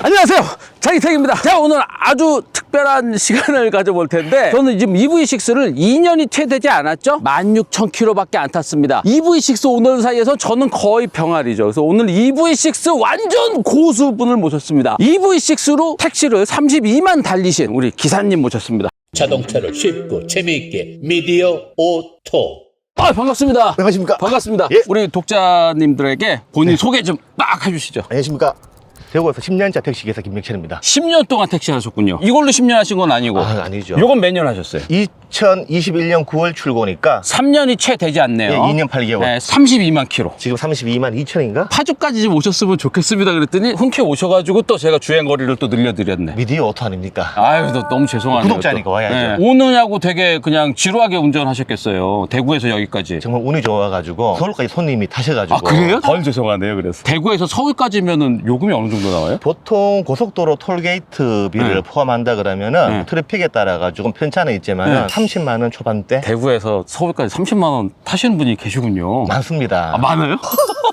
안녕하세요. 장희택입니다. 자, 오늘 아주 특별한 시간을 가져볼 텐데, 저는 지금 EV6를 2년이 채 되지 않았죠? 16,000km밖에 안 탔습니다. EV6 오늘 사이에서 저는 거의 병아리죠. 그래서 오늘 EV6 완전 고수분을 모셨습니다. EV6로 택시를 32만 달리신 우리 기사님 모셨습니다. 자동차를 쉽고 재미있게 미디어 오토 아, 반갑습니다. 안녕하십니까? 반갑습니다. 예. 우리 독자님들에게 본인 소개 좀딱 해주시죠. 안녕하십니까? 대구에서 10년차 택시기사 김명철입니다. 10년 동안 택시 하셨군요. 이걸로 10년 하신 건 아니고. 아, 아니죠. 요건 몇 년 하셨어요? 2021년 9월 출고니까 3년이 채 되지 않네요. 예, 2년 8개월. 네, 32만 킬로. 지금 32만 2천인가? 파주까지 좀 오셨으면 좋겠습니다. 그랬더니 흔쾌 오셔가지고 또 제가 주행 거리를 또 늘려드렸네. 미디어 오토 아닙니까? 아유, 너, 너무 죄송하네요. 구독자니까 또. 와야죠. 오느냐고 되게 그냥 지루하게 운전하셨겠어요. 대구에서 여기까지. 정말 운이 좋아가지고 서울까지 손님이 타셔가지고 아, 그래요? 덜 죄송하네요, 그래서. 대구에서 서울까지면은 요금이 어느 정도 나와요? 보통 고속도로 톨게이트비를 네. 포함한다 그러면은 네. 트래픽에 따라가 조금 편차는 있지만 네. 은 30만 원 초반대 대구에서 서울까지 30만 원 타시는 분이 계시군요. 많습니다. 아, 많아요?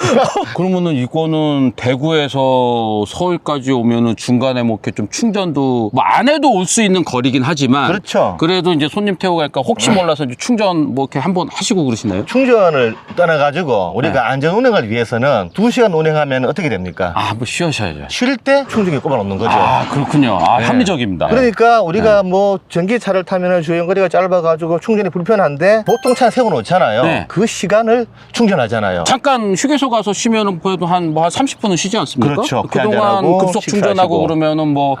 그러면은 이거는 대구에서 서울까지 오면은 중간에 뭐 이렇게 좀 충전도 뭐 안 해도 올 수 있는 거리긴 하지만 그렇죠. 그래도 이제 손님 태우고 갈까 혹시 몰라서 이제 충전 뭐 이렇게 한번 하시고 그러시나요? 충전을 떠나가지고 우리가 네. 안전 운행을 위해서는 2시간 운행하면 어떻게 됩니까? 아, 한번 쉬어셔야죠. 쉴 때 충전기 꼽아놓는 거죠. 아, 그렇군요. 아, 네. 합리적입니다. 그러니까 우리가 뭐 전기차를 타면 주행 거리가 짧아가지고 충전이 불편한데 보통 차 세워놓잖아요. 네. 그 시간을 충전하잖아요. 잠깐 휴게소 가서 쉬면은 그래도 한 뭐 한 30분은 쉬지 않습니까? 그렇죠. 그동안 한잔하고 급속 충전하고 식사하시고. 그러면은 뭐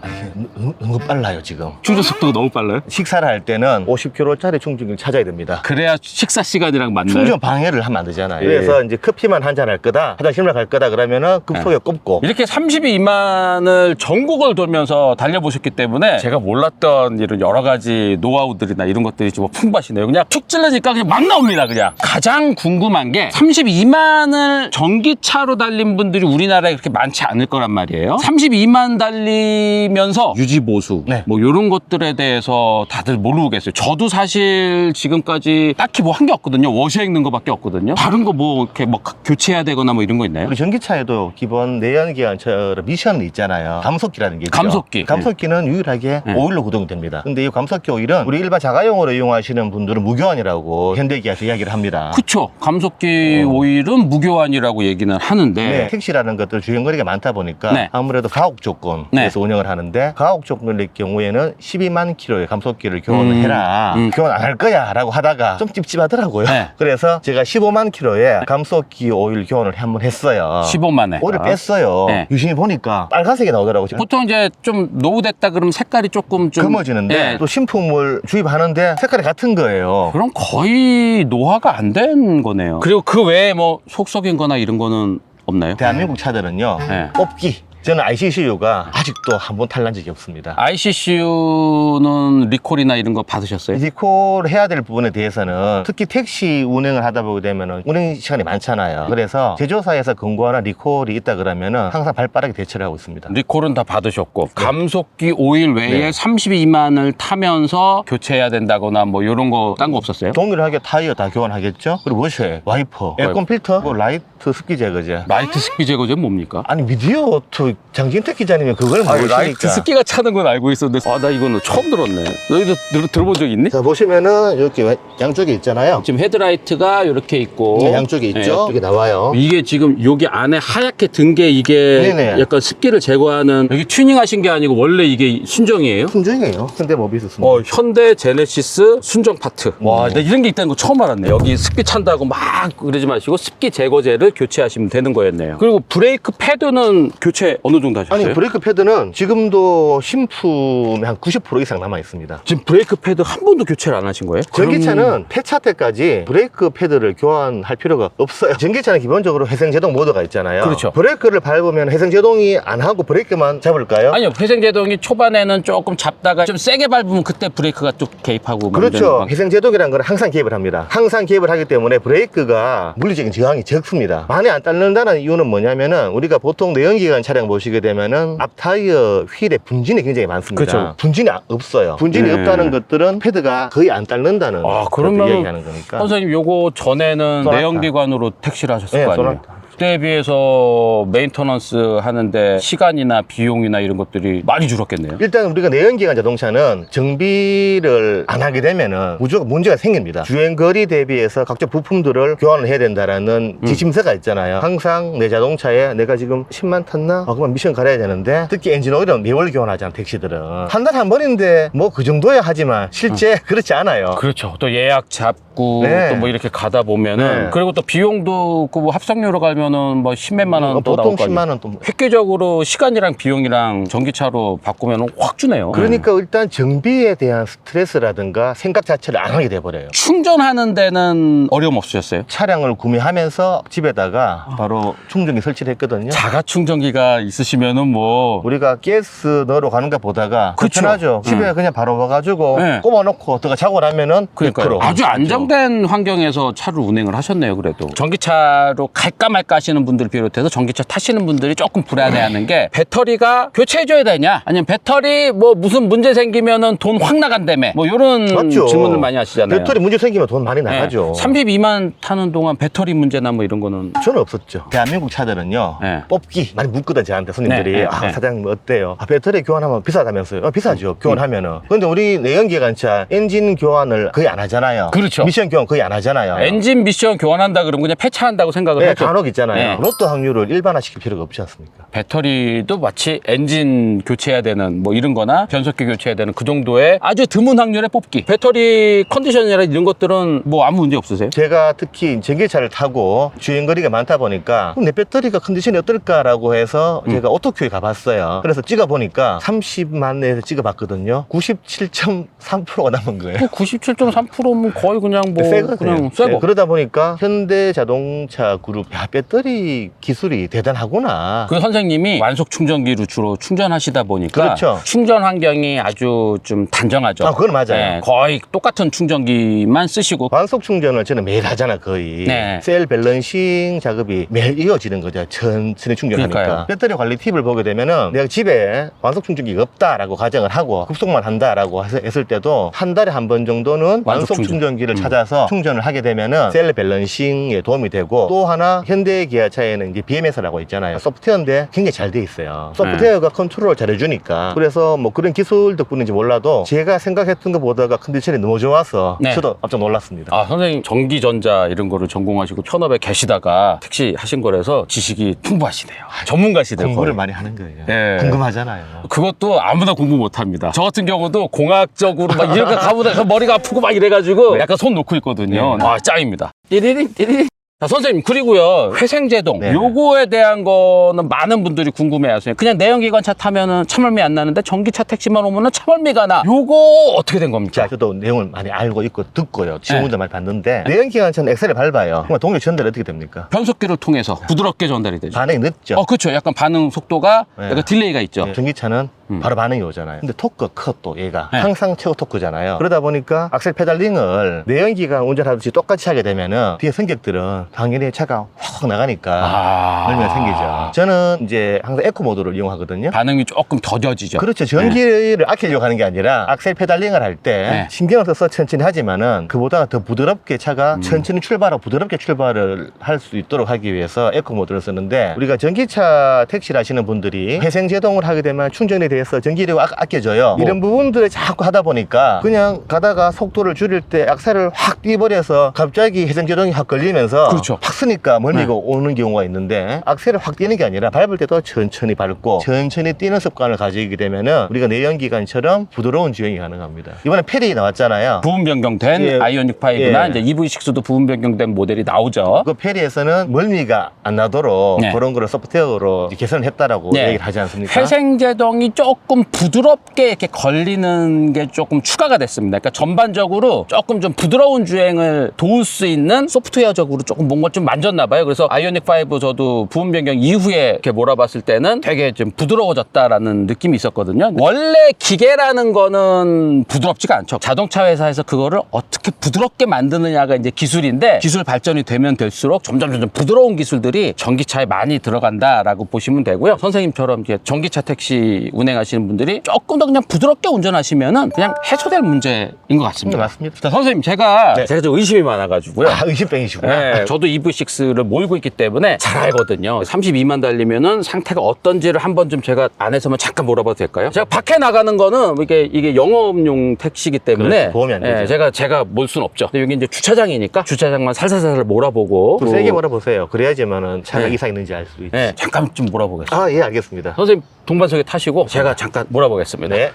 은- 은근 빨라요 지금. 충전 속도가 너무 빨라요? 식사를 할 때는 50km짜리 충전기를 찾아야 됩니다. 그래야 식사 시간이랑 맞나요? 충전 방해를 하면 안 되잖아요. 예. 그래서 이제 커피만 한 잔 할 거다, 화장실만 갈 거다 그러면은 급속에 꼽고 이렇게 32만을 전국을 돌면서 달려보셨기 때문에 제가 몰랐던 이런 여러 가지 노하우들이나 이런 것들이 좀 풍부하시네요. 그냥 툭 찔러니까 그냥 막 나옵니다. 그냥. 가장 궁금한 게 32만을 전기차로 달린 분들이 우리나라에 그렇게 많지 않을 거란 말이에요. 32만 달리면서 유지 보수 네. 뭐 이런 것들에 대해서 다들 모르고 계세요. 저도 사실 지금까지 딱히 뭐 한 게 없거든요. 워셔 읽는 거밖에 없거든요. 다른 거 뭐 이렇게 뭐 교체해야 되거나 뭐 이런 거 있나요? 우리 전기차에도 기본 내연기관처럼 미션이 있잖아요. 감속기라는 게 있죠. 감속기. 감속기는 유일하게 네. 오일로 구동이 됩니다. 근데 이 감속기 오일은 우리 일반 자가용으로 이용하시는 분들은 무교환이라고 현대기아에서 이야기를 합니다. 그쵸. 감속기 어. 오일은 무교환이라고 얘기는 하는데. 네, 택시라는 것들 주행거리가 많다 보니까 네. 아무래도 가옥 조건에서 네. 운영을 하는데 가옥 조건의 경우에는 12만 킬로의 감속기를 교환을 음, 해라 음. 교환 안 할 거야 라고 하다가 좀 찝찝하더라고요 네. 그래서 제가 15만 킬로의 감속기 오일 교환을 한번 했어요 15만에. 오일 뺐어요 네. 유심히 보니까 빨간색이 나오더라고요 보통 이제 좀 노후됐다 그러면 색깔이 조금 좀. 검어지는데 예. 또 신품을 주입하는데 색깔이 같은 거예요 그럼 거의 노화가 안 된 거네요. 그리고 그 외에 뭐 속썩인 거나 이런 거는 없나요? 대한민국 차들은요 네. 뽑기 저는 ICCU가 아직도 한 번 탈난 적이 없습니다 ICCU는 리콜이나 이런 거 받으셨어요? 리콜 해야 될 부분에 대해서는 특히 택시 운행을 하다 보게 되면은 운행 시간이 많잖아요. 그래서 제조사에서 권고하는 리콜이 있다 그러면은 항상 발빠르게 대처를 하고 있습니다. 리콜은 다 받으셨고 감속기 오일 외에 네. 32만을 타면서 교체해야 된다거나 뭐 이런 거 딴 거 없었어요? 동일하게 타이어 다 교환하겠죠? 그리고 워셔, 와이퍼, 에어컨 필터, 뭐 라이트 습기 제거제. 라이트 스키 제거제는 뭡니까? 아니 미디어 또 장진택 기자님이 그걸 모르시니까. 라이트 스키가 차는 건 알고 있었는데 아 나 이거는 처음 들었네 너희도 들, 들어본 적 있니? 자 보시면은 이렇게 왼- 양쪽에 있잖아요. 지금 헤드라이트가 이렇게 있고 네, 양쪽에 있죠? 네, 이렇게 나와요. 이게 지금 여기 안에 하얗게 든 게 이게 네네. 약간 습기를 제거하는 여기 튜닝하신 게 아니고 원래 이게 순정이에요? 순정이에요. 근데 뭐 비슷습니다. 어 현대 제네시스 순정 파트 와 나 이런 게 있다는 거 처음 알았네 여기 습기 찬다고 막 그러지 마시고 습기 제거제를 교체하시면 되는 거였네요 그리고 브레이크 패드는 교체 어느 정도 하셨어요? 아니 브레이크 패드는 지금도 신품이 한90% 이상 남아 있습니다. 지금 브레이크 패드 한 번도 교체를 안 하신 거예요? 전기차는 폐차 때까지 브레이크 패드를 교환할 필요가 없어요. 전기차는 기본적으로 회생 제동 모드가 있잖아요. 그렇죠. 브레이크를 밟으면 회생 제동이 안 하고 브레이크만 잡을까요? 아니요 회생 제동이 초반에는 조금 잡다가 좀 세게 밟으면 그때 브레이크가 또 개입하고 막 그렇죠. 이러는 거. 회생 제동이라는 건 항상 개입을 합니다. 항상 개입을 하기 때문에 브레이크가 물리적인 저항이 적습니다. 많이 안 따른다는 이유는 뭐냐면은 우리가 보통 내연기관 차량 보시게 되면은 앞 타이어 휠에 분진이 굉장히 많습니다. 그렇죠. 분진이 아- 없어요. 분진이 네. 없다는 것들은 패드가 거의 안 따른다는 아, 그런 그러면 이야기하는 거니까. 선생님 요거 전에는 소나타. 내연기관으로 택시를 하셨을 네, 거 아니에요? 소나타. 그때에 비해서 메인터넌스 하는데 시간이나 비용이나 이런 것들이 많이 줄었겠네요. 일단 우리가 내연기관 자동차는 정비를 안 하게 되면은 무조건 문제가 생깁니다. 주행 거리 대비해서 각종 부품들을 교환을 해야 된다라는 음. 지침서가 있잖아요. 항상 내 자동차에 내가 지금 10만 탔나? 아, 그러면 미션 갈아야 되는데 특히 엔진 오일은 매월 교환하잖아, 택시들은. 한 달에 한 번인데 뭐 그 정도야 하지만 실제 그렇지 않아요. 그렇죠. 또 예약 잡고 네. 또 뭐 이렇게 가다 보면은 네. 그리고 또 비용도 그뭐 합성료로 가면 은 뭐 십몇만 원 어, 또 보통 나올 거 아니에요. 10만 원 또. 획기적으로 시간이랑 비용이랑 전기차로 바꾸면 확 주네요. 그러니까 일단 정비에 대한 스트레스라든가 생각 자체를 안 하게 돼버려요. 충전하는 데는 어려움 없으셨어요? 차량을 구매하면서 집에다가 아. 바로 충전기 설치를 했거든요. 자가 충전기가 있으시면은 뭐 우리가 가스 넣으러 가는 것 보다가 그쵸. 편하죠. 집에 음. 그냥 바로 와가지고 네. 꼽아놓고 들어가 자고 나면은 그러니까요. 100% 아주 그렇죠. 안정된 환경에서 차를 운행을 하셨네요, 그래도. 전기차로 갈까 말까 하시는 분들 비롯해서 전기차 타시는 분들이 조금 불안해하는 게 배터리가 교체해줘야 되냐? 아니면 배터리 뭐 무슨 문제 생기면은 돈 확 나간다며? 뭐 이런 맞죠. 질문을 많이 하시잖아요. 배터리 문제 생기면 돈 많이 네. 나가죠. 32만 타는 동안 배터리 문제나 뭐 이런 거는 저는 없었죠. 대한민국 차들은요. 네. 뽑기 많이 묻거든 저한테 손님들이 네, 네, 아 네. 사장님 어때요? 아, 배터리 교환하면 비싸다면서요? 어, 비싸죠. 음. 교환하면은. 근데 우리 내연기관차 엔진 교환을 거의 안 하잖아요. 그렇죠. 미션 교환 거의 안 하잖아요. 엔진 미션 교환한다 그러면 그냥 폐차한다고 생각을 네, 하죠. 간혹 있잖아요. 네. 로또 확률을 일반화시킬 필요가 없지 않습니까? 배터리도 마치 엔진 교체해야 되는 뭐 이런 거나 변속기 교체해야 되는 그 정도의 아주 드문 확률의 뽑기. 배터리 컨디션이나 이런 것들은 뭐 아무 문제 없으세요? 제가 특히 전기차를 타고 주행거리가 많다 보니까 그럼 내 배터리가 컨디션이 어떨까라고 해서 음. 제가 오토큐에 가봤어요. 그래서 찍어보니까 30만 내에서 찍어봤거든요. 97.3%가 남은 거예요. 뭐 97.3%면 거의 그냥 뭐 새 거세요. 그냥. 네, 그러다 보니까 현대 자동차 그룹 야 배 터리 기술이 대단하구나. 그 선생님이 완속 충전기로 주로 충전하시다 보니까 그렇죠. 충전 환경이 아주 좀 단정하죠. 아, 그건 맞아요. 네, 거의 똑같은 충전기만 쓰시고 완속 충전을 저는 매일 하잖아 거의 네. 셀 밸런싱 작업이 매일 이어지는 거죠 천천히 충전하니까 그러니까요. 배터리 관리 팁을 보게 되면은 내가 집에 완속 충전기가 없다라고 가정을 하고 급속만 한다라고 해서- 했을 때도 한 달에 한 번 정도는 완속 완속 충전. 충전. 기를 음. 찾아서 충전을 하게 되면은 셀 밸런싱에 도움이 되고 또 하나 현대 기아차에는 이제 BMS라고 있잖아요 소프트웨어인데 굉장히 잘 돼 있어요 소프트웨어가 컨트롤을 잘 해주니까 그래서 뭐 그런 기술 덕분인지 몰라도 제가 생각했던 것보다가 컨디션이 너무 좋아서 네. 저도 깜짝 놀랐습니다 아, 선생님 전기전자 이런 거를 전공하시고 현업에 계시다가 택시 하신 거라서 지식이 풍부하시네요. 전문가시네요. 공부를 거의. 많이 하는 거예요. 예. 궁금하잖아요. 그것도 아무나 공부 못 합니다. 저 같은 경우도 공학적으로 막 이렇게 가보다 머리가 아프고 막 이래가지고 약간 손 놓고 있거든요. 네. 아, 짱입니다. 띠리링, 띠리링. 자, 선생님, 그리고요, 회생제동. 네. 요거에 대한 거는 많은 분들이 궁금해 하세요. 그냥 내연기관차 타면은 참얼미 안 나는데 전기차 택시만 오면은 참얼미가 나. 요거 어떻게 된 겁니까? 자, 저도 내용을 많이 알고 있고 듣고요. 지금 네. 많이 봤는데 내연기관차는 엑셀을 밟아요. 그럼 동력 전달이 어떻게 됩니까? 변속기를 통해서 부드럽게 전달이 되죠. 반응이 늦죠. 어, 그렇죠. 약간 반응 속도가 네. 약간 딜레이가 있죠. 네, 전기차는 음. 바로 반응이 오잖아요. 근데 토크 커또 얘가 네. 항상 최고 토크잖아요. 그러다 보니까 악셀 페달링을 내연기관 운전하듯이 똑같이 하게 되면은 뒤에 승객들은 당연히 차가 확 나가니까 아. 멀미가 생기죠. 저는 이제 항상 에코 모드를 이용하거든요. 반응이 조금 더뎌지죠. 그렇죠. 전기를 아끼려고 하는 게 아니라 악셀 페달링을 할때 네. 신경을 써서 천천히 하지만은 그보다 더 부드럽게 차가 음. 천천히 출발하고 부드럽게 출발을 할 수 있도록 하기 위해서 에코 모드를 쓰는데 우리가 전기차 택시를 하시는 분들이 회생 제동을 하게 되면 충전에 대해서 전기료가 아- 아껴져요. 뭐. 이런 부분들을 자꾸 하다 보니까 그냥 가다가 속도를 줄일 때 악셀을 확 띄버려서 갑자기 회생 제동이 확 걸리면서 그렇죠. 확 쓰니까 멀미가 네. 오는 경우가 있는데 악셀을 확 띄는 게 아니라 밟을 때도 천천히 밟고 천천히 뛰는 습관을 가지게 되면은 우리가 내연기관처럼 부드러운 주행이 가능합니다. 이번에 페리 나왔잖아요. 부분 변경된 예. 아이오닉 5나 예. 이제 EV6도 부분 변경된 모델이 나오죠. 그 페리에서는 멀미가 안 나도록 네. 그런 거를 소프트웨어로 개선을 했다라고 네. 얘기를 하지 않습니까? 회생제동이 조금 부드럽게 이렇게 걸리는 게 조금 추가가 됐습니다. 그러니까 전반적으로 조금 좀 부드러운 주행을 도울 수 있는 소프트웨어적으로 조금 뭔가 좀 만졌나 봐요. 그래서 아이오닉 5 저도 부분 변경 이후에 이렇게 몰아봤을 때는 되게 좀 부드러워졌다라는 느낌이 있었거든요. 원래 기계라는 거는 부드럽지가 않죠. 자동차 회사에서 그거를 어떻게 부드럽게 만드느냐가 이제 기술인데 기술 발전이 되면 될수록 점점 점점 부드러운 기술들이 전기차에 많이 들어간다라고 보시면 되고요. 선생님처럼 이제 전기차 택시 운행 하시 진행하시는 분들이 조금 더 그냥 부드럽게 운전하시면은 그냥 해소될 문제인 것 같습니다. 네, 맞습니다. 자, 선생님 제가 네. 제가 좀 의심이 많아가지고요. 아, 의심병이시구나. 네, 저도 EV6를 몰고 있기 때문에 잘 알거든요. 32만 달리면은 상태가 어떤지를 한번 좀 제가 안에서만 잠깐 몰아봐도 될까요? 제가 밖에 나가는 거는 이게 이게 영업용 택시기 때문에 그렇죠. 보험이 안 되죠. 예, 제가 제가 몰 수는 없죠. 근데 여기 이제 주차장이니까 주차장만 살살살살 몰아보고 좀 세게 몰아보세요. 그래야지만은 차가 네. 이상 있는지 알 수 있죠. 예, 잠깐 좀 몰아보겠습니다. 아, 예, 알겠습니다. 선생님 동반석에 타시고 제가 잠깐 몰아보겠습니다. 네.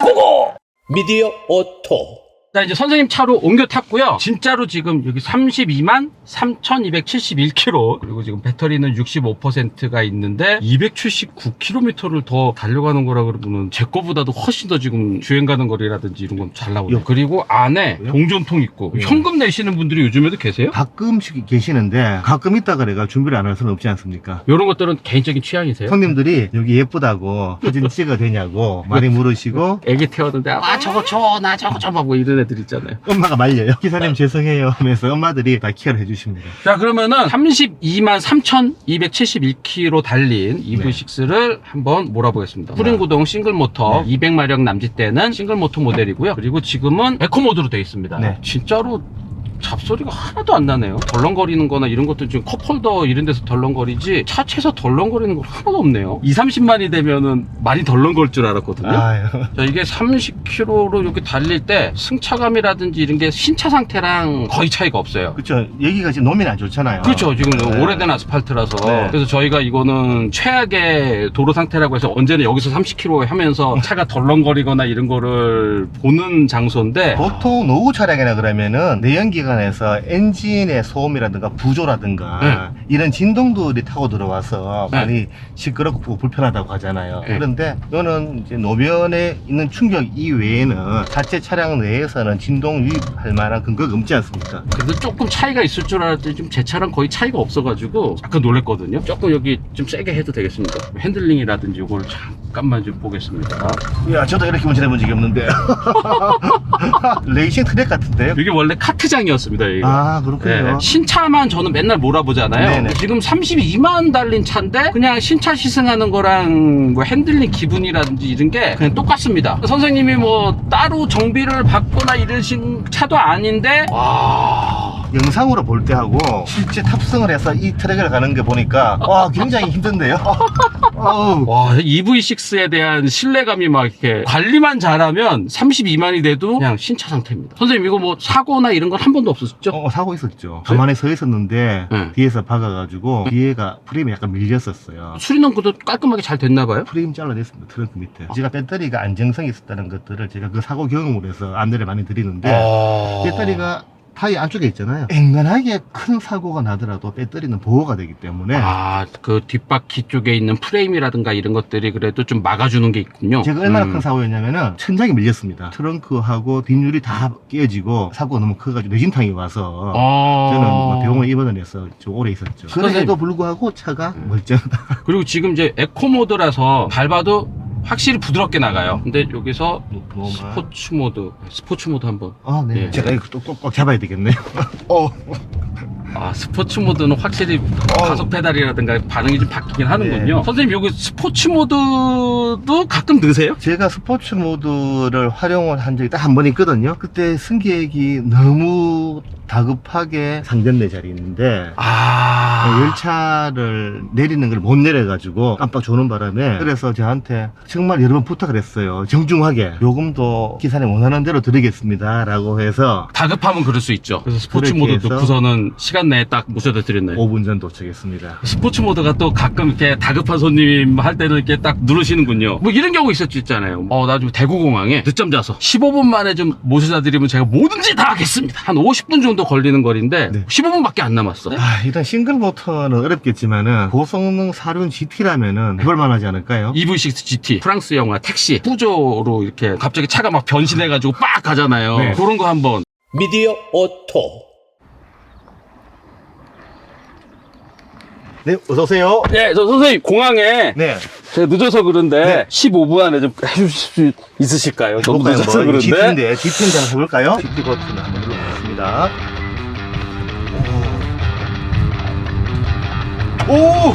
미디어 오토 자, 이제 선생님 차로 옮겨 탔고요. 진짜로 지금 여기 32만 3,271km. 그리고 지금 배터리는 65%가 있는데 279km를 더 달려가는 거라 그러면은 제 거보다도 훨씬 더 지금 주행 가는 거리라든지 이런 건 잘 나오네요. 요- 그리고 안에 왜요? 동전통 있고 예. 현금 내시는 분들이 요즘에도 계세요? 가끔씩 계시는데 가끔 있다가 내가 준비를 안 할 수는 없지 않습니까? 이런 것들은 개인적인 취향이세요? 손님들이 여기 예쁘다고 사진 찍어도 되냐고 많이 물으시고 애기 태웠는데 아 저거 줘나 저거 줘봐 뭐 이런 애들 있잖아요. 엄마가 말려요. 기사님 죄송해요 하면서 엄마들이 다 케어를 해주십니다. 자 그러면은 32만 3,271km 달린 EV6를 한번 몰아보겠습니다. 후륜 구동 싱글 모터 200마력 남짓대는 싱글 모터 모델이고요. 그리고 지금은 에코 모드로 되어 있습니다. 네. 진짜로 잡소리가 하나도 안 나네요. 덜렁거리는 거나 이런 것도 지금 컵홀더 이런 데서 덜렁거리지 차체에서 덜렁거리는 거 하나도 없네요. 2, 30만이 되면은 많이 덜렁거릴 줄 알았거든요. 아유. 자, 이게 30km로 이렇게 달릴 때 승차감이라든지 이런 게 신차 상태랑 거의 차이가 없어요. 그쵸. 여기가 지금 노면이 안 좋잖아요. 그렇죠. 지금 네. 오래된 아스팔트라서. 네. 그래서 저희가 이거는 최악의 도로 상태라고 해서 언제나 여기서 30km 하면서 차가 덜렁거리거나 이런 거를 보는 장소인데. 보통 노후 차량이나 그러면은 내연기 관에서 엔진의 소음이라든가 부조라든가 이런 진동들이 타고 들어와서 네. 많이 시끄럽고 불편하다고 하잖아요. 네. 그런데 이거는 이제 노면에 있는 충격 이외에는 자체 차량 내에서는 진동 유입할 만한 근거가 없지 않습니까? 그래도 조금 차이가 있을 줄 알았더니 좀 제 차랑 거의 차이가 없어가지고 약간 놀랬거든요. 조금 여기 좀 세게 해도 되겠습니다. 핸들링이라든지 이걸 잠깐만 좀 보겠습니다. 야, 저도 이렇게 운전해 본 적이 없는데. 레이싱 트랙 같은데요? 이게 원래 카트장이었 습니다. 여기가. 아, 그렇군요. 네. 신차만 저는 맨날 몰아보잖아요. 네네. 지금 32만 달린 차인데 그냥 신차 시승하는 거랑 뭐 핸들링 기분이라든지 이런 게 그냥 똑같습니다. 선생님이 뭐 따로 정비를 받거나 이러신 차도 아닌데 와 영상으로 볼 때 하고 실제 탑승을 해서 이 트랙을 가는 게 보니까 와 굉장히 힘든데요. 어우. 와, EV6에 대한 신뢰감이 막 이렇게 관리만 잘하면 32만이 돼도 그냥 신차 상태입니다. 선생님 이거 뭐 사고나 이런 건 한 번도 없었죠? 어, 사고 있었죠. 가만히 서 있었는데 네. 뒤에서 박아가지고 뒤에가 프레임이 약간 밀렸었어요. 수리는 그도 깔끔하게 잘 됐나 봐요? 프레임 잘라냈습니다. 트렁크 밑에. 제가 배터리가 안정성이 있었다는 것들을 제가 그 사고 경험으로 해서 안내를 많이 드리는데 아. 배터리가 타이 안쪽에 있잖아요. 앵간하게 큰 사고가 나더라도 배터리는 보호가 되기 때문에 아, 그 뒷바퀴 쪽에 있는 프레임이라든가 이런 것들이 그래도 좀 막아주는 게 있군요. 제가 얼마나 음. 큰 사고였냐면은 천장이 밀렸습니다. 트렁크하고 뒷유리 다 깨지고 사고가 너무 커가지고 뇌진탕이 와서 아. 저는 뭐 병원에 입원을 해서 좀 오래 있었죠. 선생님. 그래도 불구하고 차가 멀쩡하다. 그리고 지금 이제 에코 모드라서 밟아도 확실히 부드럽게 나가요. 근데 여기서 너무 스포츠 모드, 스포츠 모드 한번. 아, 네. 예. 제가 이거 또 꼭 잡아야 되겠네요. 어. 아, 스포츠 모드는 확실히 어우. 가속 페달이라든가 반응이 좀 바뀌긴 하는군요. 네. 선생님, 여기 스포츠 모드도 가끔 넣으세요? 제가 스포츠 모드를 활용을 한 적이 딱 한 번 있거든요. 그때 승객이 너무 다급하게 상견례 자리에 있는데 아. 열차를 내리는 걸 못 내려가지고 깜빡 조는 바람에 그래서 저한테 정말 여러 번 부탁을 했어요. 정중하게 요금도 기사님 원하는 대로 드리겠습니다. 라고 해서 다급하면 그럴 수 있죠. 그래서 스포츠 그렇게 모드 해서 넣고서는 시간 내에 딱 모셔다 드렸나요? 5분 전 도착했습니다. 스포츠 모드가 또 가끔 이렇게 다급한 손님 할 때는 이렇게 딱 누르시는군요. 뭐 이런 경우 있었지 있잖아요. 어, 나좀 대구공항에 늦잠 자서 15분 만에 좀 모셔다 드리면 제가 뭐든지 다 하겠습니다. 한 50분 정도 걸리는 거리인데 네. 15분밖에 안 남았어. 아, 일단 싱글 모터는 어렵겠지만은 고성능 사륜 GT라면은 해볼만 하지 않을까요? EV6 GT 프랑스 영화 택시 후조로 이렇게 갑자기 차가 막 변신해가지고 빡 가잖아요. 네. 그런 거 한번 미디어 오토 네, 어서오세요. 네, 저 선생님 공항에 네. 제가 늦어서 그런데 네. 15분 안에 좀 해주실 수 있으실까요? 너무 해볼까요? 늦어서 뭐, 그런데 GT인데, GT인지 한번 해볼까요? GT 버튼을 한번 눌러 보겠습니다. 오!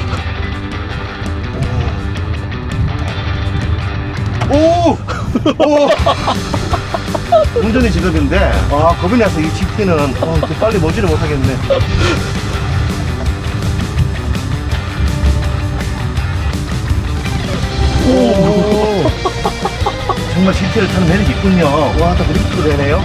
오! 오! 운전이 직업인데, 아, 겁이 나서 이 GT는, 어, 또 빨리 모지를 못하겠네. 오! 정말 GT를 타는 매력이 있군요. 와, 또 드리프트도 되네요.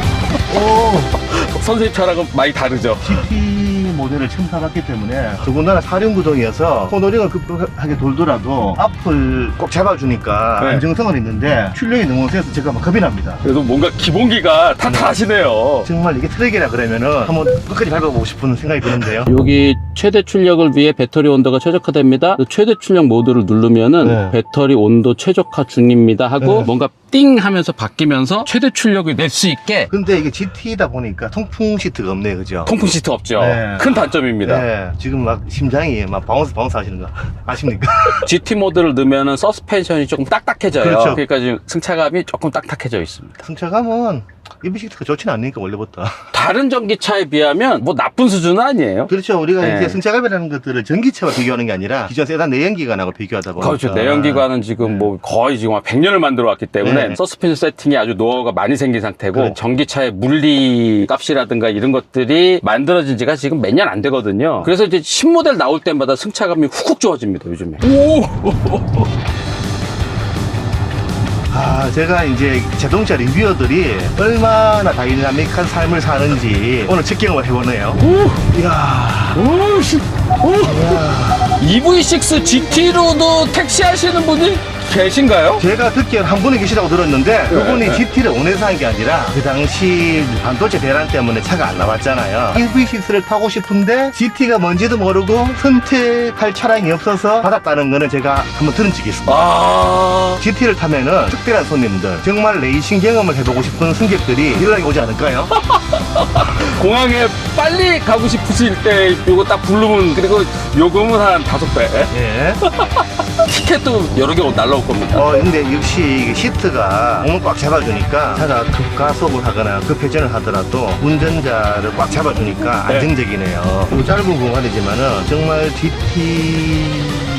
오! 선생님처럼 많이 다르죠. GT 모델을 처음 사봤기 때문에 더군다나 사륜구동이어서 코너링을 급하게 돌더라도 앞을 꼭 잡아주니까 네. 안정성은 있는데 출력이 너무 세서 제가 막 겁이 납니다. 그래도 뭔가 기본기가 탄탄하시네요. 정말 이게 트랙이라 그러면은 한번 끝까지 밟아보고 싶은 생각이 드는데요. 여기 최대 출력을 위해 배터리 온도가 최적화됩니다. 그 최대 출력 모드를 누르면은 네. 배터리 온도 최적화 중입니다 하고 네. 뭔가 띵 하면서 바뀌면서 최대 출력을 낼 수 있게 근데 이게 GT다 보니까 통풍 시트가 없네요, 그죠? 통풍 시트 없죠. 네. 큰 단점입니다. 네, 지금 막 심장이 막 바운스 바운스 하시는 거 아십니까? GT 모드를 넣으면은 서스펜션이 조금 딱딱해져요. 그렇죠. 그러니까 지금 승차감이 조금 딱딱해져 있습니다. 승차감은 EV6가 좋지는 않으니까 원래부터. 다른 전기차에 비하면 뭐 나쁜 수준은 아니에요. 그렇죠. 우리가 네. 이제 승차감이라는 것들을 전기차와 비교하는 게 아니라 기존 세단 내연기관하고 비교하다 보니까 그렇죠. 내연기관은 지금 네. 뭐 거의 지금 한 100년을 만들어 왔기 때문에 네. 서스펜션 세팅이 아주 노하우가 많이 생긴 상태고 그렇죠. 전기차의 물리 값이라든가 이런 것들이 만들어진 지가 지금 몇 년 안 되거든요. 그래서 이제 신모델 나올 때마다 승차감이 훅훅 좋아집니다, 요즘에. 오! 아, 제가 이제 자동차 리뷰어들이 얼마나 다이나믹한 삶을 사는지 오늘 직경을 해보네요. 이야. 오, 씨. 오! EV6 GT로도 택시 하시는 분이 계신가요? 제가 듣기에 한 분이 계시다고 들었는데 그분이 네. GT를 원해서 한 게 아니라 그 당시 반도체 대란 때문에 차가 안 나왔잖아요. EV6를 타고 싶은데 GT가 뭔지도 모르고 선택할 차량이 없어서 받았다는 거는 제가 한번 들은 적이 있습니다. 아. GT를 타면은 특별한 손님들, 정말 레이싱 경험을 해보고 싶은 승객들이 연락이 오지 않을까요? 공항에 빨리 가고 싶으실 때 요거 딱 부르면 그리고 요금은 한 다섯 배 예. 티켓도 여러 개 날라올 겁니다 어, 근데 역시 시트가 몸을 꽉 잡아주니까 차가 급가속을 하거나 급회전을 하더라도 운전자를 꽉 잡아주니까 네. 안정적이네요. 짧은 공간이지만은 정말 GT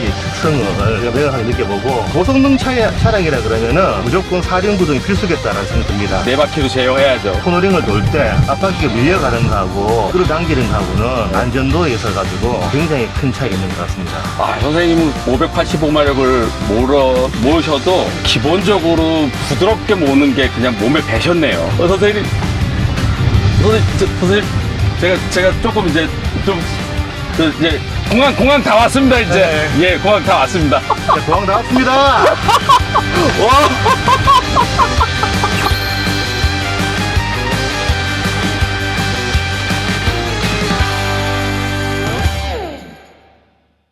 제가 명확하게 느껴보고 고성능 차, 차량이라 그러면은 무조건 사륜 구동이 필수겠다라는 생각이 듭니다. 네 바퀴로 제어해야죠 코너링을 돌 때 앞바퀴가 밀려가는 거하고 끌어당기는 거하고는 안전도에 있어 가지고 굉장히 큰 차이가 있는 것 같습니다. 아 선생님은 585마력을 몰어 모셔도 기본적으로 부드럽게 모는 게 그냥 몸에 배셨네요 어, 선생님 선생님 저, 선생님 제가 제가 조금 이제 좀 그 이제 공항 공항 다 왔습니다 이제 네. 예 공항 다 왔습니다 자, 공항 나왔습니다. 와